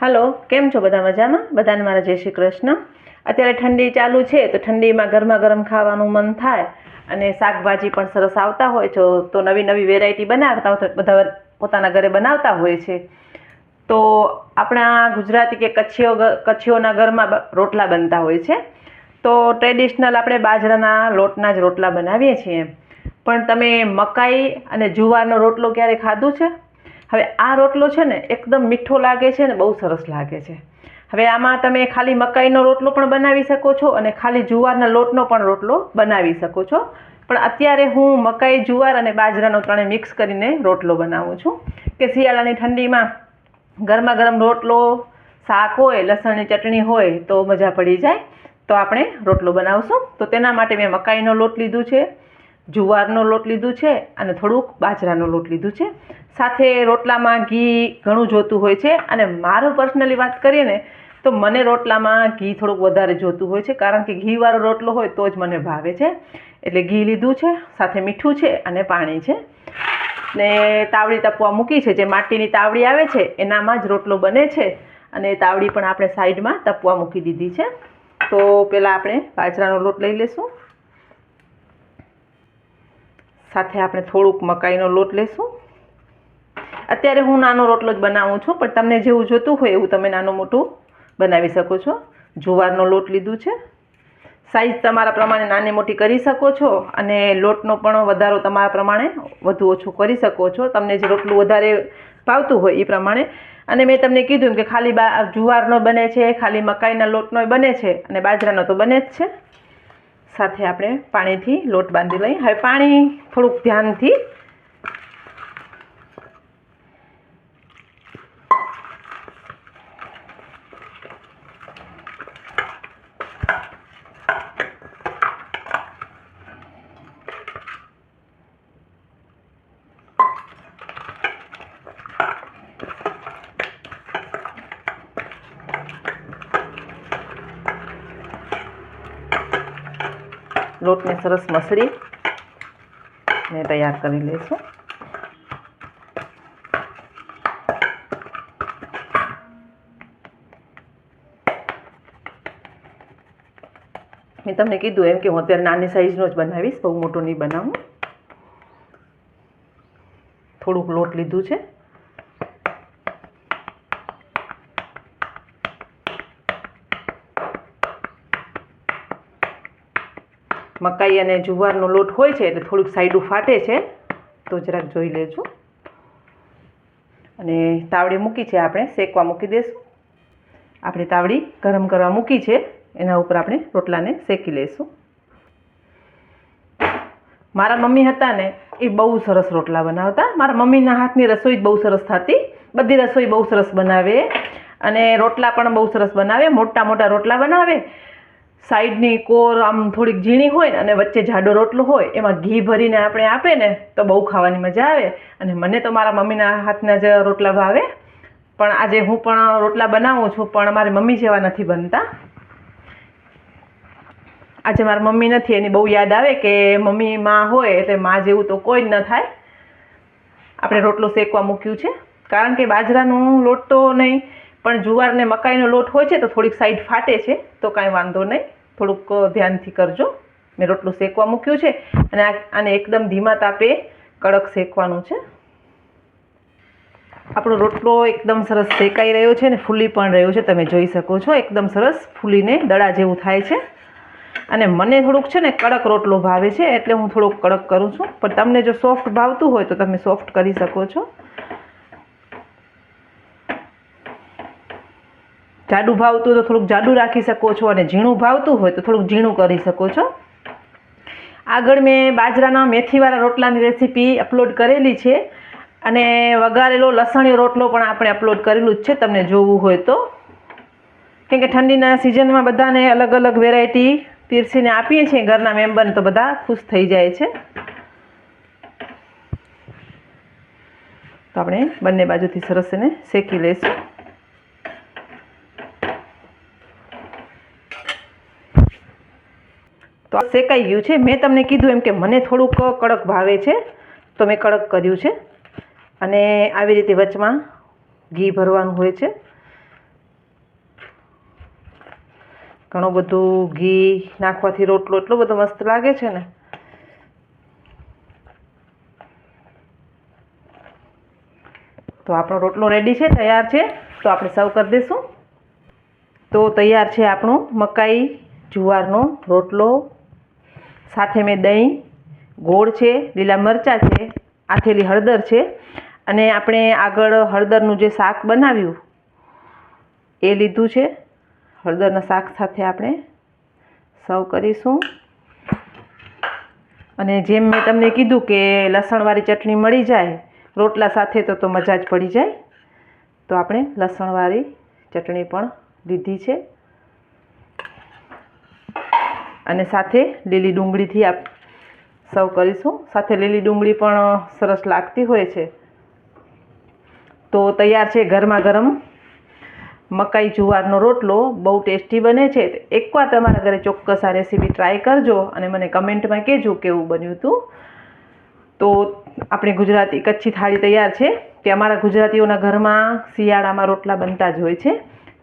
હાલો, કેમ છો બધા મજામાં? બધાને મારા જય શ્રી કૃષ્ણ. અત્યારે ઠંડી ચાલુ છે, તો ઠંડીમાં ગરમા ગરમ ખાવાનું મન થાય અને શાકભાજી પણ સરસ આવતા હોય છો, તો નવી નવી વેરાયટી બનાવતા હોય બધા પોતાના ઘરે બનાવતા હોય છે. તો આપણા ગુજરાતી કે કચ્છીઓ કચ્છીઓના ઘરમાં રોટલા બનતા હોય છે. તો ટ્રેડિશનલ આપણે બાજરાના લોટના જ રોટલા બનાવીએ છીએ. પણ તમે મકાઈ અને જુવારનો રોટલો ક્યારે ખાધું છે? હવે આ રોટલો છે ને એકદમ મીઠો લાગે છે ને બહુ સરસ લાગે છે. હવે આમાં તમે ખાલી મકાઈનો રોટલો પણ બનાવી શકો છો અને ખાલી જુવારના લોટનો પણ રોટલો બનાવી શકો છો. પણ અત્યારે હું મકાઈ, જુવાર અને બાજરાનો ત્રણે મિક્સ કરીને રોટલો બનાવું છું. કે શિયાળાની ઠંડીમાં ગરમા ગરમ રોટલો, શાક હોય, લસણની ચટણી હોય તો મજા પડી જાય. તો આપણે રોટલો બનાવશું. તો તેના માટે મેં મકાઈનો લોટ લીધું છે. જુવારનો લોટ લીધું છે અને થોડુંક બાજરાનો લોટ લીધું છે. સાથે રોટલામાં ઘી ઘણું જોતું હોય છે અને મારું પર્સનલી વાત કરીએ ને, તો મને રોટલામાં ઘી થોડુંક વધારે જોતું હોય છે, કારણ કે ઘીવાળો રોટલો હોય તો જ મને ભાવે છે. એટલે ઘી લીધું છે, સાથે મીઠું છે અને પાણી છે. ને તાવડી તપવા મૂકી છે, જે માટીની તાવડી આવે છે, એનામાં જ રોટલો બને છે. અને તાવડી પણ આપણે સાઈડમાં તપવા મૂકી દીધી છે. તો પહેલાં આપણે બાજરાનો લોટ લઈ લેશું. સાથે આપણે થોડુંક મકાઈનો લોટ લેશું. અત્યારે હું નાનો રોટલો જ બનાવું છું, પણ તમને જેવું જોતું હોય એવું તમે નાનું મોટું બનાવી શકો છો. જુવારનો લોટ લીધું છે. સાઈઝ તમારા પ્રમાણે નાની મોટી કરી શકો છો અને લોટનો પણ વધારો તમારા પ્રમાણે વધુ ઓછું કરી શકો છો. તમને જે રોટલું વધારે ભાવતું હોય એ પ્રમાણે. અને મેં તમને કીધું કે ખાલી બા, જુવારનો બને છે, ખાલી મકાઈના લોટનો બને છે અને બાજરાનો તો બને જ છે. સાથે આપણે પાણીથી લોટ બાંધી લઈએ. હવે પાણી થોડુંક ધ્યાનથી લોટને સરસ મસળી ને તૈયાર કરી લઈશું. મેં તમને કીધું એમ કે હું અત્યારે નાની સાઈઝનો જ બનાવીશ, બહુ મોટો નહીં બનાવું. થોડુંક લોટ લીધું છે. મકાઈ અને જુવારનો લોટ હોય છે એટલે થોડુંક સાઈડું ફાટે છે. તો જરાક જોઈ લેજો. અને તાવડી મૂકી છે આપણે, શેકવા મૂકી દઈશું આપણે તાવડી ગરમ કરવા મૂકી છે. એના ઉપર આપણે રોટલાને શેકી લઈશું મારા મમ્મી હતા ને, એ બહુ સરસ રોટલા બનાવતા. મારા મમ્મીના હાથની રસોઈ જ બહુ સરસ થતી. બધી રસોઈ બહુ સરસ બનાવે. અને રોટલા પણ બહુ સરસ બનાવે. મોટા મોટા રોટલા બનાવે. સાઈડની કોર આમ થોડીક ઝીણી હોય ને અને વચ્ચે જાડો રોટલો હોય, એમાં ઘી ભરીને આપણે આપે ને, તો બહુ ખાવાની મજા આવે. અને મને તો મારા મમ્મીના હાથના જ રોટલા ભાવે. પણ આજે હું પણ રોટલા બનાવું છું, પણ મારી મમ્મી જેવા નથી બનતા. આજે મારી મમ્મી નથી, એની બહુ યાદ આવે કે મમ્મી માં હોય, એટલે માં જેવું તો કોઈ જ ન થાય. આપણે રોટલો શેકવા મૂક્યું છે. કારણ કે બાજરાનો લોટ તો નહીં પણ જુવાર ને મકાઈનો લોટ હોય છે તો થોડીક સાઈડ ફાટે છે, તો કાંઈ વાંધો નહીં. થોડુંક ધ્યાનથી કરજો. મેં રોટલું શેકવા મૂક્યું છે અને આને એકદમ ધીમા તાપે કડક શેકવાનું છે. આપણો રોટલો એકદમ સરસ શેકાઈ રહ્યો છે ને ફૂલી પણ રહ્યો છે, તમે જોઈ શકો છો. એકદમ સરસ ફૂલીને દડા જેવું થાય છે. અને મને થોડુંક છે ને કડક રોટલો ભાવે છે, એટલે હું થોડોક કડક કરું છું. પણ તમને જો સોફ્ટ ભાવતું હોય તો તમે સોફ્ટ કરી શકો છો. જાડું ભાવતું તો થોડુંક જાડું રાખી શકો છો અને ઝીણું ભાવતું હોય તો થોડુંક ઝીણું કરી શકો છો. આગળ મેં બાજરાના મેથીવાળા રોટલાની રેસીપી અપલોડ કરેલી છે અને વઘારેલો લસણીયો રોટલો પણ આપણે અપલોડ કરેલું જ છે, તમને જોવું હોય તો. કેમ કે ઠંડીના સિઝનમાં બધાને અલગ અલગ વેરાયટી પીરસીને આપીએ છીએ, ઘરના મેમ્બરને તો બધા ખુશ થઈ જાય છે. તો આપણે બંને બાજુથી સરસ એને શેકી લઈશું. તો આ શેકાઈ ગયું છે. મેં તમને કીધું એમ કે મને થોડુંક કડક ભાવે છે. તો મેં કડક કર્યું છે. અને આવી રીતે વચમાં ઘી ભરવાનું હોય છે. ઘણું બધું ઘી નાખવાથી રોટલો એટલો બધો મસ્ત લાગે છે ને. તો આપણો રોટલો રેડી છે, તૈયાર છે. તો આપણે સર્વ કરી દઈશું. તો તૈયાર છે આપણો મકાઈ જુવારનો રોટલો. સાથે મેં દહીં, ગોળ છે, લીલા મરચાં છે, આથેલી હળદર છે. અને આપણે આગળ હળદરનું જે શાક બનાવ્યું, એ લીધું છે. હળદરના શાક સાથે આપણે સર્વ કરીશું. અને જેમ મેં તમને કીધું કે લસણવાળી ચટણી મળી જાય, રોટલા સાથે તો તો મજા જ પડી જાય. તો આપણે લસણવાળી ચટણી પણ લીધી છે. અને સાથે લીલી ડુંગળીથી આપ સર્વ કરીશું. સાથે લીલી ડુંગળી પણ સરસ લાગતી હોય છે. તો તૈયાર છે ગરમા ગરમ મકાઈ જુવારનો રોટલો. બહુ ટેસ્ટી બને છે. એકવાર તમારા ઘરે ચોક્કસ આ રેસીપી ટ્રાય કરજો અને મને કમેન્ટમાં કહેજો કેવું બન્યું હતું. તો આપણી ગુજરાતી કચ્છી થાળી તૈયાર છે. કે અમારા ગુજરાતીઓના ઘરમાં શિયાળામાં રોટલા બનતા જ હોય છે.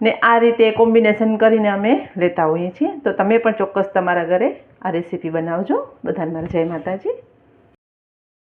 ને આ રીતે કોમ્બિનેશન કરીને અમે લેતા હોઈએ છીએ. તો તમે પણ ચોક્કસ તમારા ઘરે આ રેસીપી બનાવજો. બધાને મારા જય માતાજી.